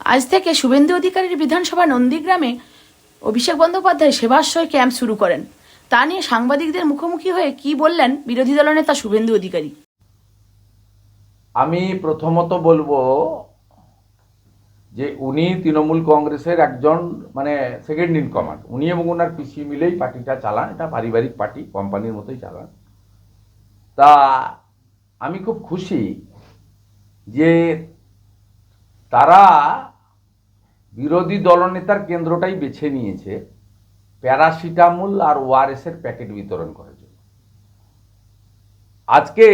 আজ থেকে শুভেন্দু অধিকারীর বিধানসভা নন্দীগ্রামে অভিষেক বন্দ্যোপাধ্যায় সেবাশ্রয় ক্যাম্প শুরু করেন। তা নিয়ে সাংবাদিকদের মুখোমুখি হয়ে কি বললেন বিরোধী দলনেতা শুভেন্দু অধিকারী? আমি প্রথমত বলব যে উনি তৃণমূল কংগ্রেসের একজন মানে সেকেন্ড ইন কমান্ড উনি এবং ওনার পিসি মিলেই পার্টিটা চালান। এটা পারিবারিক পার্টি কোম্পানির মতোই চালান। তা আমি খুব খুশি যে তারা বিরোধী দলনেতার কেন্দ্রটাই বেছে নিয়েছে, প্যারাসিটামল আর ওআরএসের প্যাকেট বিতরণ করার জন্য। আজকে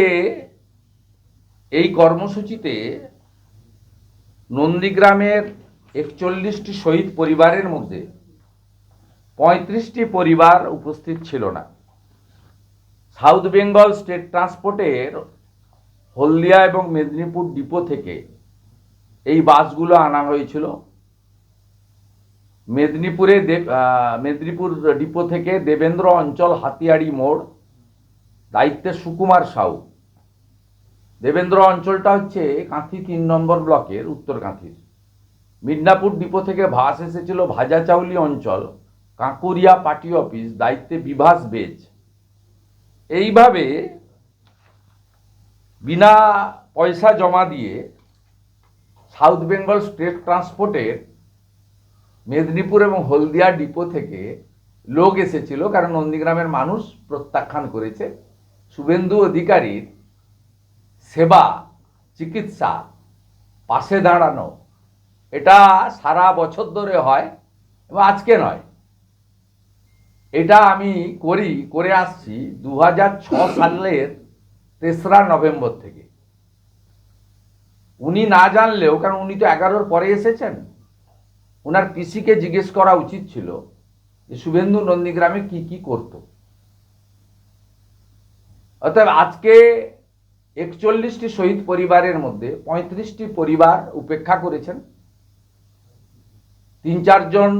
এই কর্মসূচিতে নন্দীগ্রামের একচল্লিশটি শহীদ পরিবারের মধ্যে পঁয়ত্রিশটি পরিবার উপস্থিত ছিল না। সাউথ বেঙ্গল স্টেট ট্রান্সপোর্টের হলদিয়া এবং মেদিনীপুর ডিপো থেকে এই বাসগুলো আনা হয়েছিল। মেদিনীপুরে দেব মেদিনীপুর ডিপো থেকে দেবেন্দ্র অঞ্চল হাতিয়াড়ি মোড়, দায়িত্বে সুকুমার সাউ। দেবেন্দ্র অঞ্চলটা হচ্ছে কাঁথি তিন নম্বর ব্লকের উত্তর কাঁথির। মিদনাপুর ডিপো থেকে ভাস এসেছিল ভাজাচাউলি অঞ্চল, কাঁকুরিয়া পার্টি অফিস, দায়িত্বে বিভাস বেজ। এইভাবে বিনা পয়সা জমা দিয়ে সাউথ বেঙ্গল স্টেট ট্রান্সপোর্টের মেদিনীপুর এবং হলদিয়া ডিপো থেকে লোক এসেছিল, কারণ নন্দীগ্রামের মানুষ প্রত্যাখ্যান করেছে। শুভেন্দু অধিকারীর সেবা, চিকিৎসা পাশে দাঁড়ানো, এটা সারা বছর ধরে হয় এবং আজকে নয়। এটা আমি করি, করে আসছি দু সালের তেসরা নভেম্বর থেকে। উনি না জানলেও, কারণ উনি তো এগারোর পরে এসেছেন ওনার পিসিকে জিজ্ঞেস করা উচিত ছিল যে, শুভেন্দু নন্দীগ্রামে কি কি করত? অতএব আজকে একচল্লিশটি শহীদ পরিবারের মধ্যে পঁয়ত্রিশটি পরিবার উপেক্ষা করেছেন। তিন চারজন,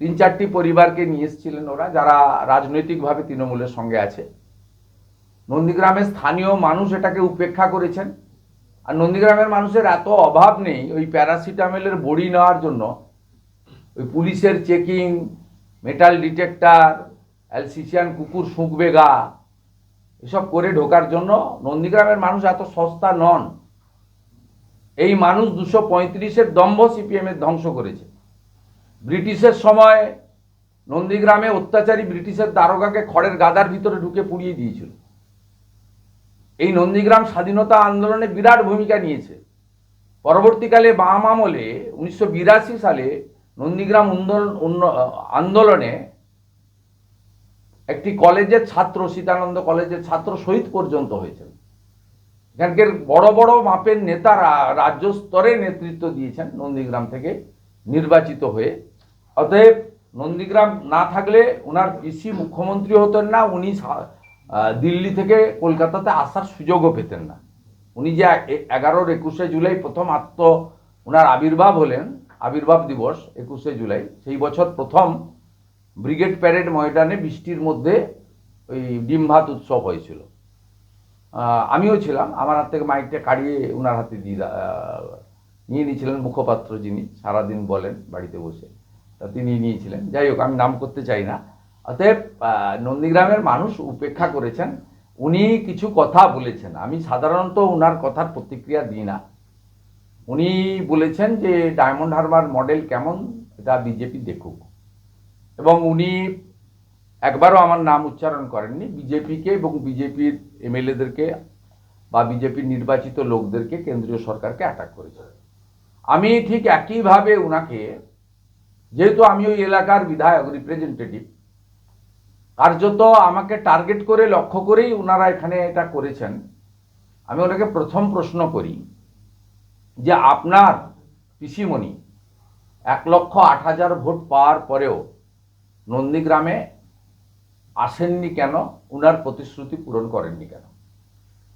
তিন চারটি পরিবারকে নিয়ে এসেছিলেন ওরা, যারা রাজনৈতিকভাবে তৃণমূলের সঙ্গে আছে। নন্দীগ্রামের স্থানীয় মানুষ এটাকে উপেক্ষা করেছেন। আর নন্দীগ্রামের মানুষের এত অভাব নেই, ওই প্যারাসিটামলের বড়ি নেওয়ার জন্য। ওই পুলিশের চেকিং, মেটাল ডিটেক্টর, অ্যালসিসিয়ান কুকুর শুঁকবে গা, এসব করে ঢোকার জন্য নন্দীগ্রামের মানুষ এত সস্তা নন। এই মানুষ দুশো পঁয়ত্রিশের দম্ভ সিপিএমের ধ্বংস করেছে। ব্রিটিশের সময় নন্দীগ্রামে অত্যাচারী ব্রিটিশের দারোগাকে খড়ের গাদার ভিতরে ঢুকে পুড়িয়ে দিয়েছিল। এই নন্দীগ্রাম স্বাধীনতা আন্দোলনে বিরাট ভূমিকা নিয়েছে। পরবর্তীকালে বাম আমলে উনিশশো বিরাশি সালে নন্দীগ্রাম আন্দোলনে একটি কলেজের ছাত্র, সীতানন্দ কলেজের ছাত্র শহীদ পর্যন্ত হয়েছেন। এখানকার বড় বড় মাপের নেতারা রাজ্য স্তরে নেতৃত্ব দিয়েছেন নন্দীগ্রাম থেকে নির্বাচিত হয়ে। অতএব নন্দীগ্রাম না থাকলে ওনার পিসি মুখ্যমন্ত্রী হতেন না, উনি দিল্লি থেকে কলকাতাতে আসার সুযোগও পেতেন না। উনি যে এগারোর একুশে জুলাই প্রথম আত্ম ওনার আবির্ভাব হলেন, আবির্ভাব দিবস, একুশে জুলাই, সেই বছর প্রথম ব্রিগেড প্যারেড ময়দানে বৃষ্টির মধ্যে ওই ডিম ভাত উৎসব হয়েছিল। আমিও ছিলাম, আমার হাত থেকে মাইকটা কাড়িয়ে ওনার হাতে দিয়ে নিয়ে নিয়েছিলেন মুখপাত্র যিনি, সারাদিন বলেন বাড়িতে বসে, তা তিনি নিয়েছিলেন। যাই হোক, আমি নাম করতে চাই না। অতএব নন্দীগ্রামের মানুষ উপেক্ষা করেছেন, উনি কিছু কথা বলেছেন। আমি সাধারণত ওনার কথার প্রতিক্রিয়া দিই না। উনি বলেছেন যে, ডায়মন্ড হারবার মডেল কেমন, এটা বিজেপি দেখুক। এবং উনি একবারও আমার নাম উচ্চারণ করেননি। বিজেপিকে এবং বিজেপির এমএলএদেরকে বা বিজেপির নির্বাচিত লোকদেরকে কেন্দ্রীয় সরকারকে অ্যাটাক করেছে। আমি ঠিক একইভাবে ওনাকে যেহেতু আমি ওই এলাকার বিধায়ক রিপ্রেজেন্টেটিভ কার্যত আমাকে টার্গেট করে, লক্ষ্য করেই ওনারা এখানে এটা করেছেন। আমি ওনাকে প্রথম প্রশ্ন করি যে আপনার পিসিমণি এক লক্ষ আট হাজার ভোট পাওয়ার পরেও নন্দীগ্রামে আসেননি কেন? ওনার প্রতিশ্রুতি পূরণ করেননি কেন?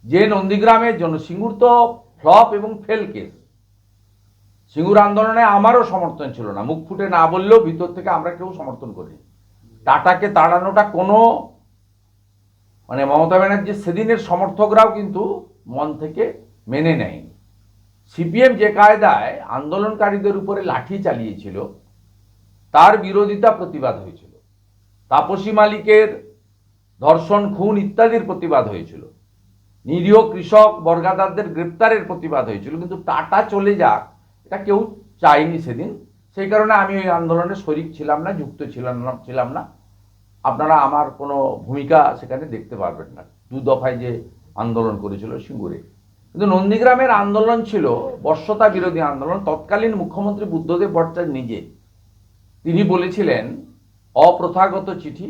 যে নন্দীগ্রামের জন্য সিঙ্গুর তো ফ্লপ এবং ফেল কেস, সিঙ্গুর আন্দোলনে আমারও সমর্থন ছিল না। মুখ ফুটে না বললেও ভিতর থেকে আমরা কেউ সমর্থন করি টাটাকে তাড়ানোটা কোনো মানে মমতা ব্যানার্জির সেদিনের সমর্থকরাও কিন্তু মন থেকে মেনে নেয়নি। সিপিএম যে কায়দায় আন্দোলনকারীদের উপরে লাঠি চালিয়েছিল, তার বিরোধিতা প্রতিবাদ হয়েছিল। তাপসী মালিকের ধর্ষণ, খুন ইত্যাদির প্রতিবাদ হয়েছিল। নিরীহ কৃষক বর্গাদারদের গ্রেপ্তারের প্রতিবাদ হয়েছিল, কিন্তু টাটা চলে যাক, এটা কেউ চায়নি সেদিন। সেই কারণে আমি ওই আন্দোলনে শরিক ছিলাম না, যুক্ত ছিলাম না ছিলাম না। আপনারা আমার কোনো ভূমিকা সেখানে দেখতে পারবেন না। দু দফায় যে আন্দোলন করেছিল সিঙ্গুরে। কিন্তু নন্দীগ্রামের আন্দোলন ছিল, বর্ষতা বিরোধী আন্দোলন, তৎকালীন মুখ্যমন্ত্রী বুদ্ধদেব ভট্টাচার্য নিজে। তিনি বলেছিলেন, অপ্রথাগত চিঠি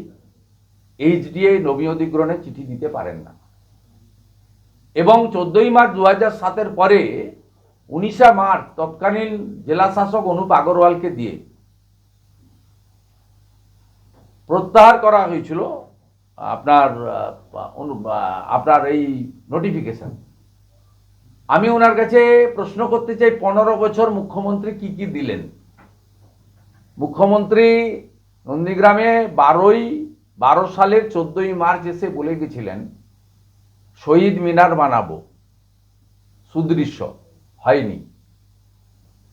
এইচ এইচডিএ নবী অধিগ্রহণের চিঠি দিতে পারেন না। এবং চোদ্দই মার্চ দু হাজার সাতের পরে উনিশে মার্চ তৎকালীন জেলা শাসক অনুপ আগরওয়ালকে দিয়ে প্রত্যাহার করা হয়েছিল, আপনার আপনার এই নোটিফিকেশন আমি ওনার কাছে প্রশ্ন করতে চাই, পনেরো বছর মুখ্যমন্ত্রী কি কি দিলেন? মুখ্যমন্ত্রী নন্দীগ্রামে বারোই, বারো সালের চোদ্দই মার্চ এসে বলে গেছিলেন, শহীদ মিনার বানাবো। সুদৃশ্য, হয়নি।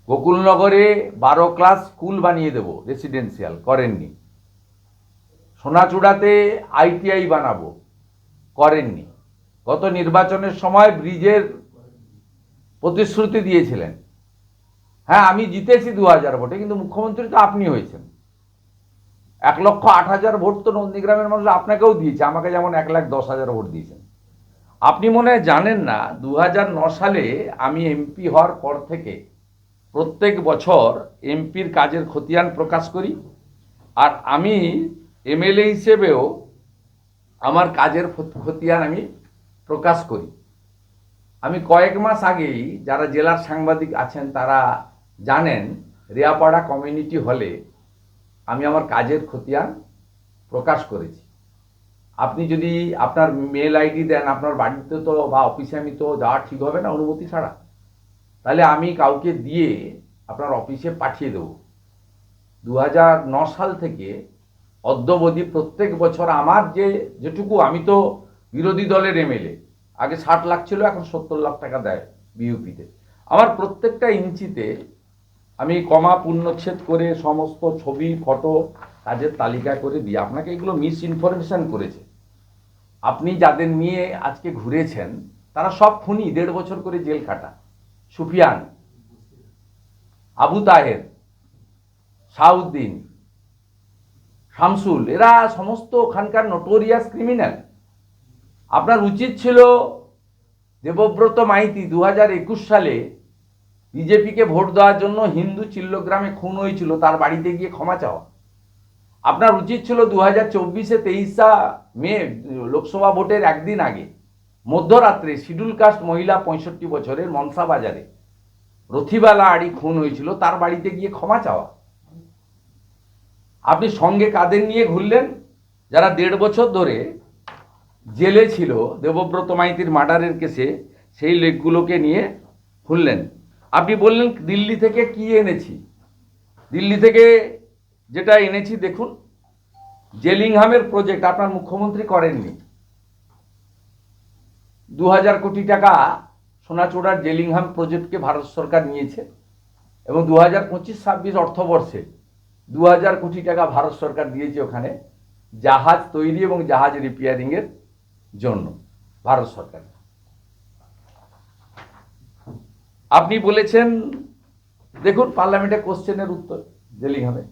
গোকুলনগরে বারো ক্লাস স্কুল বানিয়ে দেব রেসিডেন্সিয়াল করেননি। সোনাচূড়াতে আইটিআই বানাবো। করেননি। গত নির্বাচনের সময় ব্রিজের প্রতিশ্রুতি দিয়েছিলেন। হ্যাঁ আমি জিতেছি দু হাজার ভোটে, কিন্তু মুখ্যমন্ত্রী তো আপনি হয়েছেন। এক লক্ষ আট হাজার ভোট তো নন্দীগ্রামের মানুষ আপনাকেও দিয়েছে, আমাকে যেমন এক লাখ দশ হাজার ভোট দিয়েছেন। আপনি মনে হয় জানেন না, দু সালে আমি এমপি হওয়ার পর থেকে প্রত্যেক বছর এমপির কাজের খতিয়ান প্রকাশ করি, আর আমি এমএলএ হিসেবেও আমার কাজের খত- খতিয়ান আমি প্রকাশ করি। আমি কয়েক মাস আগেই যারা জেলার সাংবাদিক আছেন তারা জানেন, রেয়াপাড়া কমিউনিটি হলে আমি আমার কাজের খতিয়ান প্রকাশ করেছি। আপনি যদি আপনার মেল আইডি দেন, আপনার বাড়িতে তো বা অফিসে আমি তো যাওয়া ঠিক হবে না অনুমতি ছাড়া। তাহলে আমি কাউকে দিয়ে আপনার অফিসে পাঠিয়ে দেব। দু সাল থেকে অদ্যবধি প্রত্যেক বছর আমার যে যেটুকু, আমি তো বিরোধী দলের এমএলএ। আগে ষাট লাখ ছিল, এখন সত্তর লাখ টাকা দেয় বিউপিতে আমার প্রত্যেকটা ইঞ্চিতে আমি কমা, পূর্ণচ্ছেদ করে সমস্ত ছবি, ফটো কাজের তালিকা করে দিই। আপনাকে এগুলো মিস ইনফরমেশন করেছে। আপনি যাদের নিয়ে আজকে ঘুরেছেন, তারা সব খুনি, দেড় বছর করে জেল খাটা। সুফিয়ান, আবু তাহের, শাহউদ্দিন শামসুল, এরা সমস্ত ওখানকার নোটোরিয়াস ক্রিমিনাল আপনার উচিত ছিল দেবব্রত মাইতি দু হাজার একুশ সালে বিজেপিকে ভোট দেওয়ার জন্য হিন্দু চিল্লগ্রামে খুন হয়েছিল, তার বাড়িতে গিয়ে ক্ষমা চাওয়া। আপনার উচিত ছিল দু হাজার চব্বিশে তেইশা মে লোকসভা ভোটের একদিন আগে, মধ্যরাত্রে শিডিউল কাস্ট মহিলা পঁয়ষট্টি বছরের মনসা বাজারে রথিবালা আড়ি খুন হয়েছিল, তার বাড়িতে গিয়ে ক্ষমা চাওয়া। আপনি সঙ্গে কাদের নিয়ে ঘুরলেন? যারা দেড় বছর ধরে জেলে ছিল, দেবব্রত মাইতির মার্ডারের কেসে সেই লেকগুলোকে নিয়ে ঘুরলেন। আপনি বললেন, দিল্লি থেকে কি এনেছি? দিল্লি থেকে যেটা এনেছি, দেখুন, জেলিংহামের প্রজেক্ট আপনার মুখ্যমন্ত্রী করেননি। দু হাজার কোটি টাকা সোনাচূড়ার জেলিংহাম প্রজেক্টকে ভারত সরকার নিয়েছে এবং দু হাজার পঁচিশ ছাব্বিশ অর্থবর্ষে দু হাজার কোটি টাকা ভারত সরকার দিয়েছে ওখানে জাহাজ তৈরি এবং জাহাজ রিপেয়ারিংয়ের জন্য ভারত সরকার। আপনি বলেছেন, দেখুন, পার্লামেন্টে কোশ্চেনের উত্তর জেলিংহামে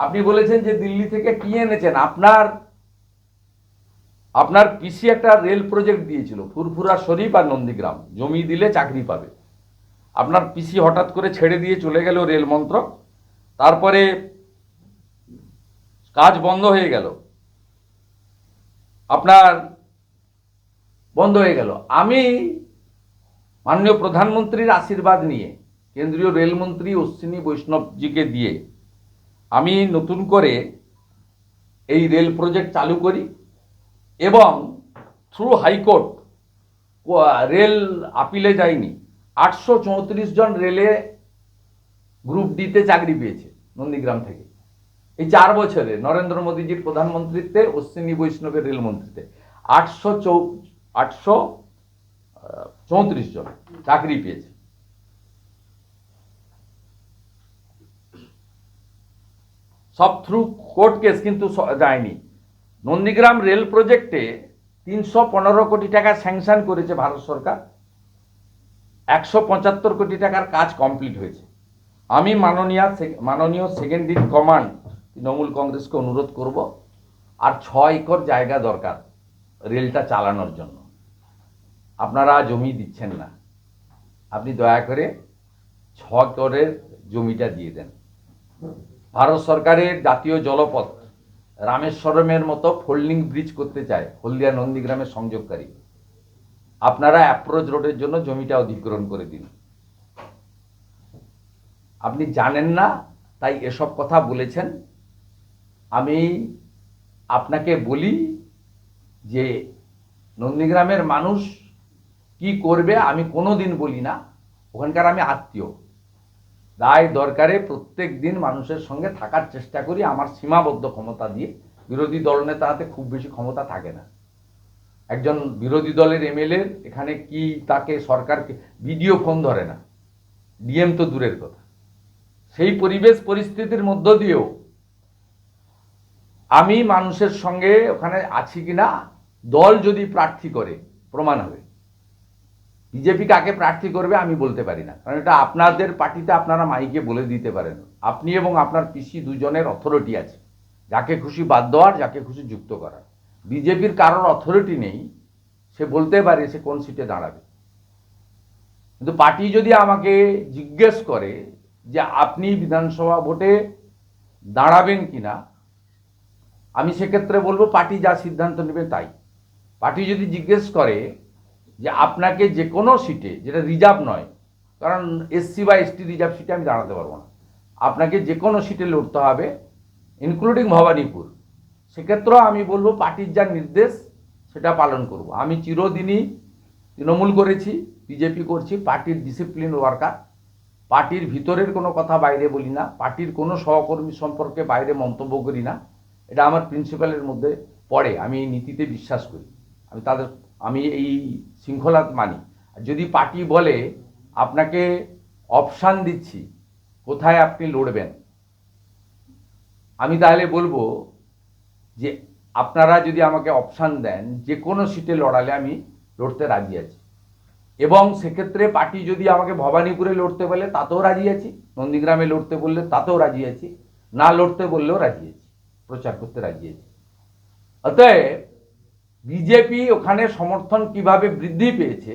আপনি বলেছেন যে দিল্লি থেকে কি এনেছেন, আপনার আপনার পিসি একটা রেল প্রজেক্ট দিয়েছিল, ফুরফুরা শরীফ আর নন্দীগ্রাম। জমি দিলে চাকরি পাবে। আপনার পিসি হঠাৎ করে ছেড়ে দিয়ে চলে গেল রেল মন্ত্রক। তারপরে কাজ বন্ধ হয়ে গেল। আপনার বন্ধ হয়ে গেল। আমি মাননীয় প্রধানমন্ত্রীর আশীর্বাদ নিয়ে, কেন্দ্রীয় রেলমন্ত্রী অশ্বিনী বৈষ্ণবজিকে দিয়ে, আমি নতুন করে এই রেল প্রজেক্ট চালু করি এবং থ্রু হাইকোর্ট রেল আপিলে যায়নি আটশো চৌত্রিশ জন রেলে গ্রুপ ডিতে চাকরি পেয়েছে, নন্দীগ্রাম থেকে। এই চার বছরে নরেন্দ্র মোদীজির প্রধানমন্ত্রীত্বে, অশ্বিনী বৈষ্ণবের রেলমন্ত্রীতে। আটশো চৌ, আটশো চৌত্রিশ জন চাকরি পেয়েছে। সব থ্রু কোর্ট কেস কিন্তু যায়নি। নন্দীগ্রাম রেল প্রজেক্টে তিনশো পনেরো কোটি টাকা স্যাংশন করেছে ভারত সরকার। একশো পঁচাত্তর কোটি টাকার কাজ কমপ্লিট হয়েছে। আমি মাননীয় মাননীয় সেকেন্ড ইন কমান্ড তৃণমূল কংগ্রেসকে অনুরোধ করব, আর ছ একর জায়গা দরকার রেলটা চালানোর জন্য। আপনারা জমি দিচ্ছেন না। আপনি দয়া করে ছ একরের জমিটা দিয়ে দেন। ভারত সরকারের জাতীয় জলপথ রামেশ্বরমের মতো ফোল্ডিং ব্রিজ করতে চায়, হলদিয়া নন্দীগ্রামের সংযোগকারী, আপনারা অ্যাপ্রোচ রোডের জন্য জমিটা অধিগ্রহণ করে দিন। আপনি জানেন না, তাই এসব কথা বলেছেন। আমি আপনাকে বলি যে নন্দীগ্রামের মানুষ কি করবে আমি কোনো দিন বলি না। ওখানকার আমি আত্মীয়। দায় দরকারে প্রত্যেক দিন মানুষের সঙ্গে থাকার চেষ্টা করি আমার সীমাবদ্ধ ক্ষমতা দিয়ে। বিরোধী দলনেতা হাতে খুব বেশি ক্ষমতা থাকে না। একজন বিরোধী দলের এমএলএ এখানে কি তাকে সরকারকে ভিডিও ফোন ধরে না। ডিএম তো দূরের কথা। সেই পরিবেশ পরিস্থিতির মধ্য দিয়েও আমি মানুষের সঙ্গে ওখানে আছি কিনা? দল যদি প্রার্থী করে, প্রমাণ হবে। বিজেপি কাকে প্রার্থী করবে আমি বলতে পারি না। কারণ এটা আপনাদের পার্টিতে আপনারা মাইকে বলে দিতে পারেন। আপনি এবং আপনার পিসি দুজনের অথরিটি আছে। যাকে খুশি বাদ দেওয়ার, যাকে খুশি যুক্ত করার। বিজেপির কারোর অথরিটি নেই। সে বলতে পারে সে কোন সিটে দাঁড়াবে। কিন্তু পার্টি যদি আমাকে জিজ্ঞেস করে যে আপনি বিধানসভা ভোটে দাঁড়াবেন কিনা আমি সেক্ষেত্রে বলব পার্টি যা সিদ্ধান্ত নেবে তাই। পার্টি যদি জিজ্ঞেস করে যে আপনাকে যে কোনো সিটে, যেটা রিজার্ভ নয়, কারণ এসসি বা এসটি রিজার্ভ সিটে আমি দাঁড়াতে পারব না। আপনাকে যে কোনো সিটে লড়তে হবে ইনক্লুডিং ভবানীপুর। সেক্ষেত্রেও আমি বলব পার্টির যা নির্দেশ, সেটা পালন করব। আমি চিরদিনই তৃণমূল করেছি, বিজেপি করছি, পার্টির ডিসিপ্লিন ওয়ার্কার পার্টির ভিতরের কোনো কথা বাইরে বলি না, পার্টির কোনো সহকর্মী সম্পর্কে বাইরে মন্তব্য করি না। এটা আমার প্রিন্সিপালের মধ্যে পড়ে, আমি এই নীতিতে বিশ্বাস করি। আমি তাদের, আমি এই শৃঙ্খলা মানি। যদি পার্টি বলে, আপনাকে অপশান দিচ্ছি, কোথায় আপনি লড়বেন? আমি তাহলে বলব যে, আপনারা যদি আমাকে অপশান দেন, যে কোনো সিটে লড়ালে আমি লড়তে রাজি আছি। এবং সেক্ষেত্রে পার্টি যদি আমাকে ভবানীপুরে লড়তে বলে, তাতেও রাজি আছি। নন্দীগ্রামে লড়তে বললে তাতেও রাজি আছি। না লড়তে বললেও রাজি আছি। প্রচার করতে আছি অতএব বিজেপি ওখানে সমর্থন কীভাবে বৃদ্ধি পেয়েছে,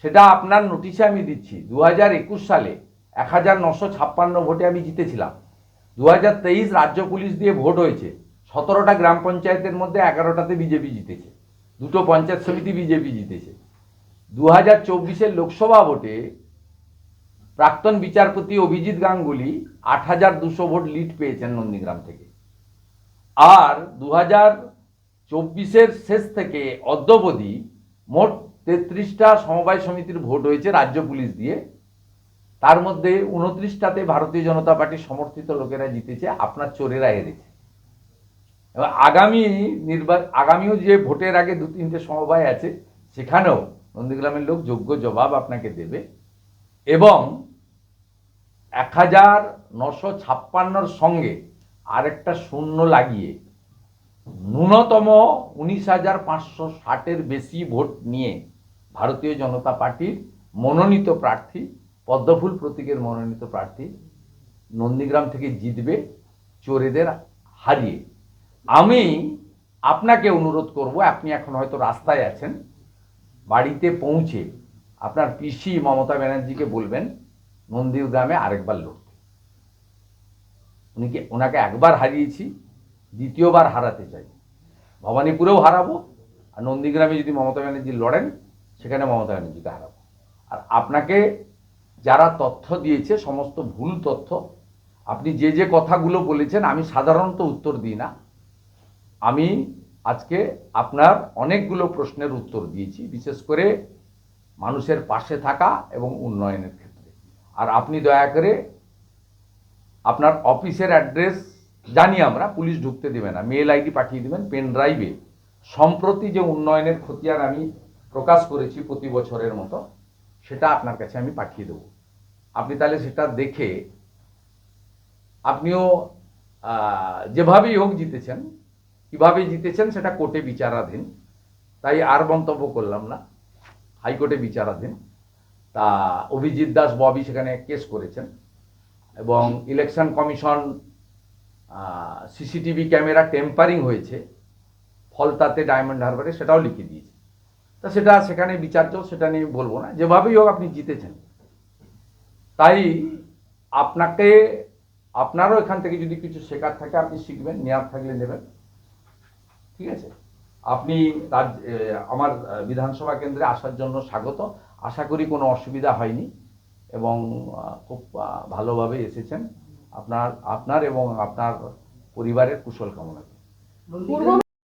সেটা আপনার নোটিশে আমি দিচ্ছি। দু হাজার একুশ সালে এক হাজার নশো ছাপ্পান্ন ভোটে আমি জিতেছিলাম। দু হাজার তেইশ রাজ্য পুলিশ দিয়ে ভোট হয়েছে। সতেরোটা গ্রাম পঞ্চায়েতের মধ্যে এগারোটাতে বিজেপি জিতেছে। দুটো পঞ্চায়েত সমিতি বিজেপি জিতেছে। দু হাজার চব্বিশের লোকসভা ভোটে প্রাক্তন বিচারপতি অভিজিৎ গাঙ্গুলি আট হাজার দুশো ভোট লিড পেয়েছেন নন্দীগ্রাম থেকে। আর দু হাজার চব্বিশের শেষ থেকে অদ্যবধি মোট তেত্রিশটা সমবায় সমিতির ভোট হয়েছে রাজ্য পুলিশ দিয়ে। তার মধ্যে উনত্রিশটাতে ভারতীয় জনতা পার্টির সমর্থিত লোকেরা জিতেছে, আপনার চোরেরা হেরেছে। এবার আগামী নির্বাচন আগামীও যে ভোটের আগে দু তিনটে সমবায় আছে, সেখানেও নন্দীগ্রামের লোক যোগ্য জবাব আপনাকে দেবে। এবং এক হাজার নশো ছাপ্পান্নর সঙ্গে আরেকটা শূন্য লাগিয়ে ন্যূনতম উনিশ হাজার পাঁচশো ষাটের বেশি ভোট নিয়ে ভারতীয় জনতা পার্টির মনোনীত প্রার্থী, পদ্মফুল প্রতীকের মনোনীত প্রার্থী নন্দীগ্রাম থেকে জিতবে চোরেদের হারিয়ে। আমি আপনাকে অনুরোধ করব, আপনি এখন হয়তো রাস্তায় আছেন, বাড়িতে পৌঁছে আপনার পিসি মমতা ব্যানার্জিকে বলবেন, নন্দীগ্রামে আরেকবার লড়তে। উনিকে ওনাকে একবার হারিয়েছি, দ্বিতীয়বার হারাতে চাই। ভবানীপুরেও হারাবো, আর নন্দীগ্রামে যদি মমতা ব্যানার্জি লড়েন, সেখানে মমতা ব্যানার্জিকে হারাবো। আর আপনাকে যারা তথ্য দিয়েছে, সমস্ত ভুল তথ্য, আপনি যে যে কথাগুলো বলেছেন, আমি সাধারণত উত্তর দিই না। আমি আজকে আপনার অনেকগুলো প্রশ্নের উত্তর দিয়েছি, বিশেষ করে মানুষের পাশে থাকা এবং উন্নয়নের ক্ষেত্রে। আর আপনি দয়া করে আপনার অফিসের অ্যাড্রেস জানি আমরা, পুলিশ ঢুকতে দেবে না। মেল আইডি পাঠিয়ে দেবেন, পেন ড্রাইভে। সম্প্রতি যে উন্নয়নের খতিয়ান আমি প্রকাশ করেছি প্রতি বছরের মতো, সেটা আপনার কাছে আমি পাঠিয়ে দেবো। আপনি তাহলে সেটা দেখে আপনিও যেভাবেই হোক জিতেছেন, কীভাবে জিতেছেন সেটা কোর্টে বিচারাধীন। তাই আর মন্তব্য করলাম না, হাইকোর্টে বিচারাধীন। তা অভিজিৎ দাস ববি সেখানে কেস করেছেন। এবং election commission CCTV camera tampering হয়েছে। ফলতাতে ডায়মন্ড হারবারে সেটাও লিখে দিয়েছে। তা সেটা সেখানে বিচার্য, সেটা নিয়ে বলব না। যেভাবেই হোক আপনি জিতেছেন। তাই আপনাকে, আপনারও এখান থেকে যদি কিছু শেখার থাকে, আপনি শিখবেন নেওয়ার থাকলে নেবেন। ঠিক আছে? আপনি আমার বিধানসভা কেন্দ্রে আসার জন্য স্বাগত। আশা করি কোনো অসুবিধা হয়নি। এবং খুব ভালোভাবে এসেছেন। আপনার আপনার এবং আপনার পরিবারের কুশল কামনা